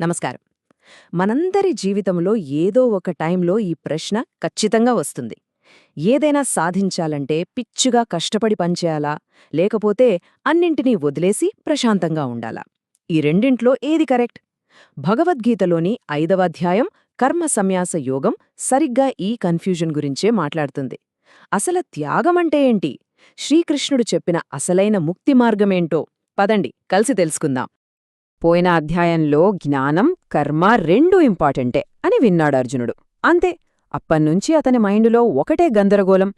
నమస్కారం. మనందరి జీవితంలో ఏదో ఒక టైంలో ఈ ప్రశ్న ఖచ్చితంగా వస్తుంది. ఏదైనా సాధించాలంటే పిచ్చుగా కష్టపడి పనిచేయాలా లేకపోతే అన్నింటినీ వదిలేసి ప్రశాంతంగా ఉండాలా? ఈ రెండింట్లో ఏది కరెక్ట్? భగవద్గీతలోని ఐదవ అధ్యాయం కర్మ సన్యాస యోగం సరిగ్గా ఈ కన్ఫ్యూజన్ గురించే మాట్లాడుతుంది. అసల త్యాగమంటే ఏంటి? శ్రీకృష్ణుడు చెప్పిన అసలైన ముక్తి మార్గమేంటో? పదండి కలిసి తెలుసుకుందాం. పోయిన అధ్యాయంలో జ్ఞానం కర్మ రెండూ ఇంపార్టెంటే అని విన్నాడు అర్జునుడు. అంతే అప్పన్నుంచి అతని మైండులో ఒకటే గందరగోళం.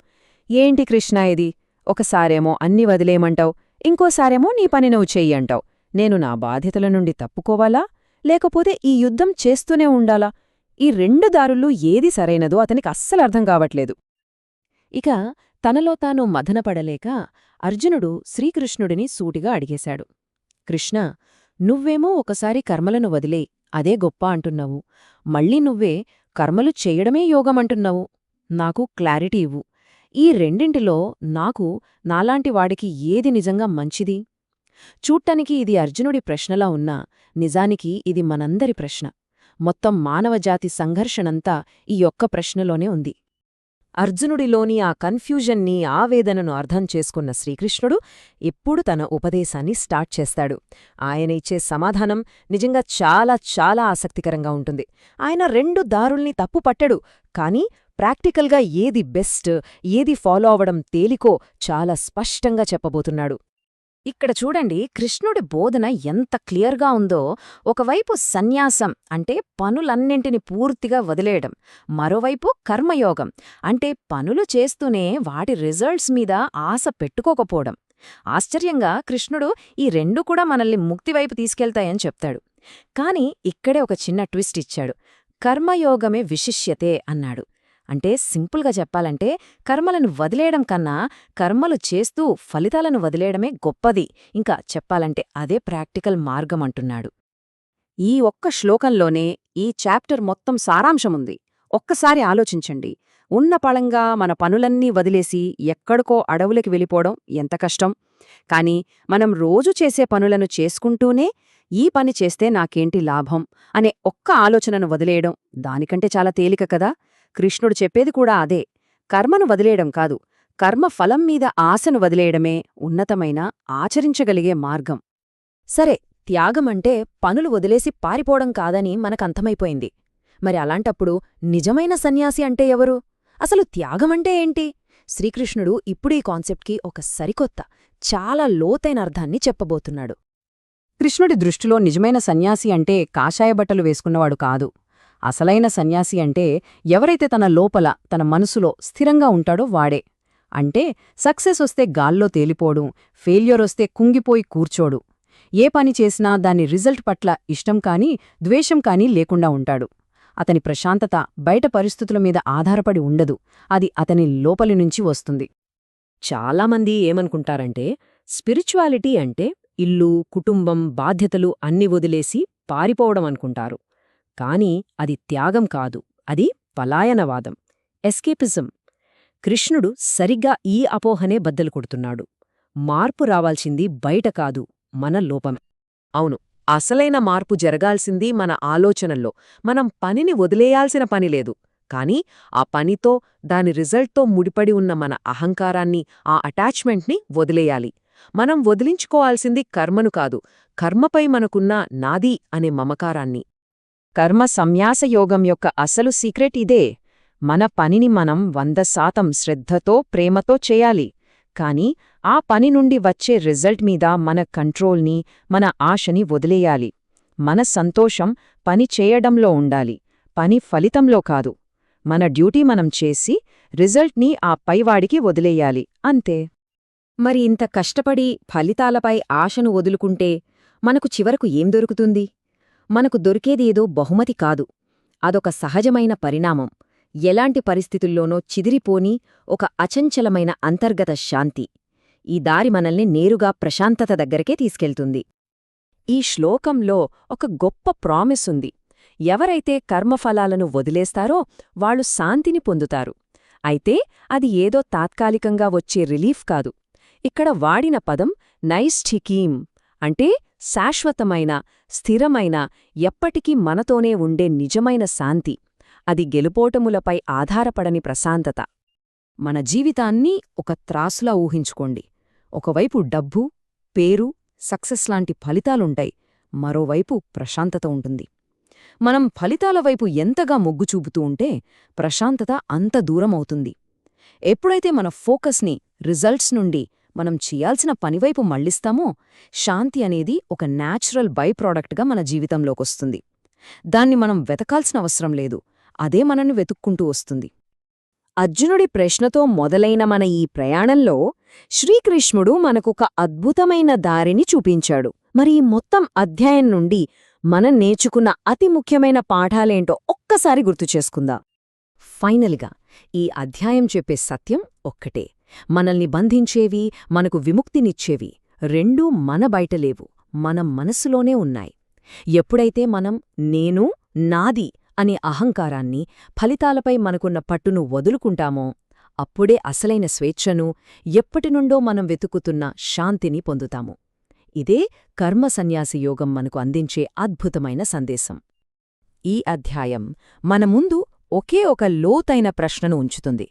ఏంటి కృష్ణ ఇది? ఒకసారేమో అన్ని వదిలేయమంటావు ఇంకోసారేమో నీ పని నువ్వు చెయ్యంటావు నేను నా బాధ్యతల నుండి తప్పుకోవాలా? లేకపోతే ఈ యుద్ధం చేస్తూనే ఉండాలా? ఈ రెండు దారుల్లో ఏది సరైనదో అతనికి అస్సలు అర్థం కావట్లేదు. ఇక తనలో తాను మదనపడలేక అర్జునుడు శ్రీకృష్ణుడిని సూటిగా అడిగేశాడు. కృష్ణ నువ్వేమో ఒకసారి కర్మలను వదిలే అదే గొప్ప అంటున్నావు. మళ్ళీ నువ్వే కర్మలు చేయడమే యోగమంటున్నావు. నాకు క్లారిటీ ఇవ్వు. ఈ రెండింటిలో నాకు నాలాంటి వాడికి ఏది నిజంగా మంచిది? చూట్టానికి ఇది అర్జునుడి ప్రశ్నలా ఉన్నా నిజానికి ఇది మనందరి ప్రశ్న. మొత్తం మానవజాతి సంఘర్షణంతా ఈ ఒక్క ప్రశ్నలోనే ఉంది. అర్జునుడిలోని ఆ కన్ఫ్యూజన్ని ఆవేదనను అర్థం చేసుకున్న శ్రీకృష్ణుడు ఇప్పుడు తన ఉపదేశాన్ని స్టార్ట్ చేస్తాడు. ఆయన ఇచ్చే సమాధానం నిజంగా చాలా చాలా ఆసక్తికరంగా ఉంటుంది. ఆయన రెండు దారుల్ని తప్పు పట్టడు కానీ ప్రాక్టికల్గా ఏది బెస్ట్ ఏది ఫాలో అవడం తేలికో చాలా స్పష్టంగా చెప్పబోతున్నాడు. ఇక్కడ చూడండి కృష్ణుడి బోధన ఎంత క్లియర్గా ఉందో. ఒకవైపు సన్యాసం అంటే పనులన్నింటిని పూర్తిగా వదిలేయడం. మరోవైపు కర్మయోగం అంటే పనులు చేస్తూనే వాటి రిజల్ట్స్ మీద ఆశ పెట్టుకోకపోవడం. ఆశ్చర్యంగా కృష్ణుడు ఈ రెండు కూడా మనల్ని ముక్తివైపు తీసుకెళ్తాయని చెప్తాడు. కాని ఇక్కడే ఒక చిన్న ట్విస్ట్ ఇచ్చాడు. కర్మయోగమే విశిష్యతే అన్నాడు. అంటే సింపుల్గా చెప్పాలంటే కర్మలను వదిలేయడం కన్నా కర్మలు చేస్తూ ఫలితాలను వదిలేయడమే గొప్పది. ఇంకా చెప్పాలంటే అదే ప్రాక్టికల్ మార్గం అంటున్నాడు. ఈ ఒక్క శ్లోకంలోనే ఈ చాప్టర్ మొత్తం సారాంశముంది. ఒక్కసారి ఆలోచించండి. ఉన్న పళంగా మన పనులన్నీ వదిలేసి ఎక్కడికో అడవులకి వెళ్ళిపోవడం ఎంత కష్టం? కాని మనం రోజు చేసే పనులను చేసుకుంటూనే ఈ పని చేస్తే నాకేంటి లాభం? అనే ఒక్క ఆలోచనను వదిలేయడం దానికంటే చాలా తేలిక కదా? కృష్ణుడు చెప్పేది కూడా అదే. కర్మను వదిలేయడం కాదు కర్మ ఫలం మీద ఆశను వదిలేయడమే ఉన్నతమైన ఆచరించగలిగే మార్గం. సరే త్యాగమంటే పనులు వదిలేసి పారిపోవడం కాదని మనకంతమైపోయింది. మరి అలాంటప్పుడు నిజమైన సన్యాసి అంటే ఎవరు? అసలు త్యాగమంటే ఏంటి? శ్రీకృష్ణుడు ఇప్పుడు ఈ కాన్సెప్ట్కి ఒక సరికొత్త చాలా లోతైన అర్థాన్ని చెప్పబోతున్నాడు. కృష్ణుడి దృష్టిలో నిజమైన సన్యాసి అంటే కాషాయబట్టలు వేసుకున్నవాడు కాదు. అసలైన సన్యాసి అంటే ఎవరైతే తన లోపల తన మనసులో స్థిరంగా ఉంటాడో వాడే. అంటే సక్సెస్ వస్తే గాల్లో తేలిపోడు ఫెయిల్యూర్ వస్తే కుంగిపోయి కూర్చోడు. ఏ పని చేసినా దాని రిజల్ట్ పట్ల ఇష్టం కానీ ద్వేషం కానీ లేకుండా ఉంటాడు. అతని ప్రశాంతత బయట పరిస్థితుల మీద ఆధారపడి ఉండదు. అది అతని లోపలి నుంచి వస్తుంది. చాలామంది ఏమనుకుంటారంటే స్పిరిచువాలిటీ అంటే ఇల్లు కుటుంబం బాధ్యతలు అన్ని వదిలేసి పారిపోవడం అనుకుంటారు. కాని అది త్యాగం కాదు. అది పలాయనవాదం. ఎస్కేపిజం. కృష్ణుడు సరిగ్గా ఈ అపోహనే బద్దలు కొడుతున్నాడు. మార్పు రావాల్సింది బయట కాదు మన లోపమే. అవును అసలైన మార్పు జరగాల్సింది మన ఆలోచనల్లో. మనం పనిని వదిలేయాల్సిన పనిలేదు కాని ఆ పనితో దాని రిజల్ట్తో ముడిపడి ఉన్న మన అహంకారాన్ని ఆ అటాచ్మెంట్ని వదిలేయాలి. మనం వదిలించుకోవాల్సింది కర్మను కాదు కర్మపై మనకున్న నాది అనే మమకారాన్ని. కర్మ సంన్యాసయోగం యొక్క అసలు సీక్రెట్ ఇదే. మన పనిని మనం వంద శాతం శ్రద్ధతో ప్రేమతో చేయాలి. కాని ఆ పని నుండి వచ్చే రిజల్ట్ మీద మన కంట్రోల్ని మన ఆశని వదిలేయాలి. మన సంతోషం పని చేయడంలో ఉండాలి. పని ఫలితంలో కాదు. మన డ్యూటీ మనం చేసి రిజల్ట్ని ఆ పైవాడికి వదిలేయాలి. అంతే. మరి ఇంత కష్టపడి ఫలితాలపై ఆశను వదులుకుంటే మనకు చివరకు ఏం దొరుకుతుంది? మనకు దొరికేదేదో బహుమతి కాదు. అదొక సహజమైన పరిణామం. ఎలాంటి పరిస్థితుల్లోనో చిదిరిపోని ఒక అచంచలమైన అంతర్గత శాంతి. ఈ దారి మనల్ని నేరుగా ప్రశాంతత దగ్గరకే తీసుకెళ్తుంది. ఈ శ్లోకంలో ఒక గొప్ప ప్రామిస్ ఉంది. ఎవరైతే కర్మఫలాలను వదిలేస్తారో వాళ్ళు శాంతిని పొందుతారు. అయితే అది ఏదో తాత్కాలికంగా వచ్చే రిలీఫ్ కాదు. ఇక్కడ వాడిన పదం నైష్ఠికీం అంటే శాశ్వతమైన స్థిరమైన ఎప్పటికీ మనతోనే ఉండే నిజమైన శాంతి. అది గెలుపోటములపై ఆధారపడని ప్రశాంతత. మన జీవితాన్ని ఒక త్రాసులా ఊహించుకోండి. ఒకవైపు డబ్బు పేరు సక్సెస్ లాంటి ఫలితాలుంటాయి. మరోవైపు ప్రశాంతత ఉంటుంది. మనం ఫలితాల వైపు ఎంతగా మొగ్గు చూపుతూ ఉంటే ప్రశాంతత అంత దూరమవుతుంది. ఎప్పుడైతే మన ఫోకస్ని రిజల్ట్స్ నుండి మనం చేయాల్సిన పనివైపు మళ్ళిస్తామో శాంతి అనేది ఒక న్యాచురల్ బై ప్రోడక్ట్గా మన జీవితంలోకొస్తుంది. దాన్ని మనం వెతకాల్సిన అవసరం లేదు. అదే మనల్ని వెతుక్కుంటూ వస్తుంది. అర్జునుడి ప్రశ్నతో మొదలైన మన ఈ ప్రయాణంలో శ్రీకృష్ణుడు మనకొక అద్భుతమైన దారిని చూపించాడు. మరి ఈ మొత్తం అధ్యాయం నుండి మనం నేర్చుకున్న అతి ముఖ్యమైన పాఠాలేంటో ఒక్కసారి గుర్తు చేసుకుందా. ఫైనల్గా ఈ అధ్యాయం చెప్పే సత్యం ఒక్కటే. మనల్ని బంధించేవి మనకు విముక్తినిచ్చేవి రెండూ మన బయటలేవు మన మనసులోనే ఉన్నాయి. ఎప్పుడైతే మనం నేను నాది అనే అహంకారాన్ని ఫలితాలపై మనకున్న పట్టును వదులుకుంటామో అప్పుడే అసలైన స్వేచ్ఛను ఎప్పటినుండో మనం వెతుకుతున్న శాంతిని పొందుతాము. ఇదే కర్మ సన్యాసి యోగం మనకు అందించే అద్భుతమైన సందేశం. ఈ అధ్యాయం మన ముందు ఒకే ఒక లోతైన ప్రశ్నను ఉంచుతుంది.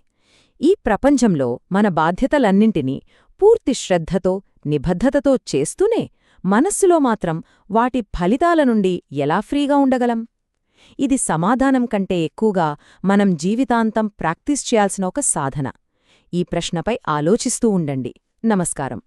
ఈ ప్రపంచంలో మన బాధ్యతలన్నింటినీ పూర్తి శ్రద్ధతో నిబద్ధతతో చేస్తూనే మనస్సులో మాత్రం వాటి ఫలితాల నుండి ఎలా ఫ్రీగా ఉండగలం? ఇది సమాధానం కంటే ఎక్కువగా మనం జీవితాంతం ప్రాక్టీస్ చేయాల్సిన ఒక సాధన. ఈ ప్రశ్నపై ఆలోచిస్తూ ఉండండి. నమస్కారం.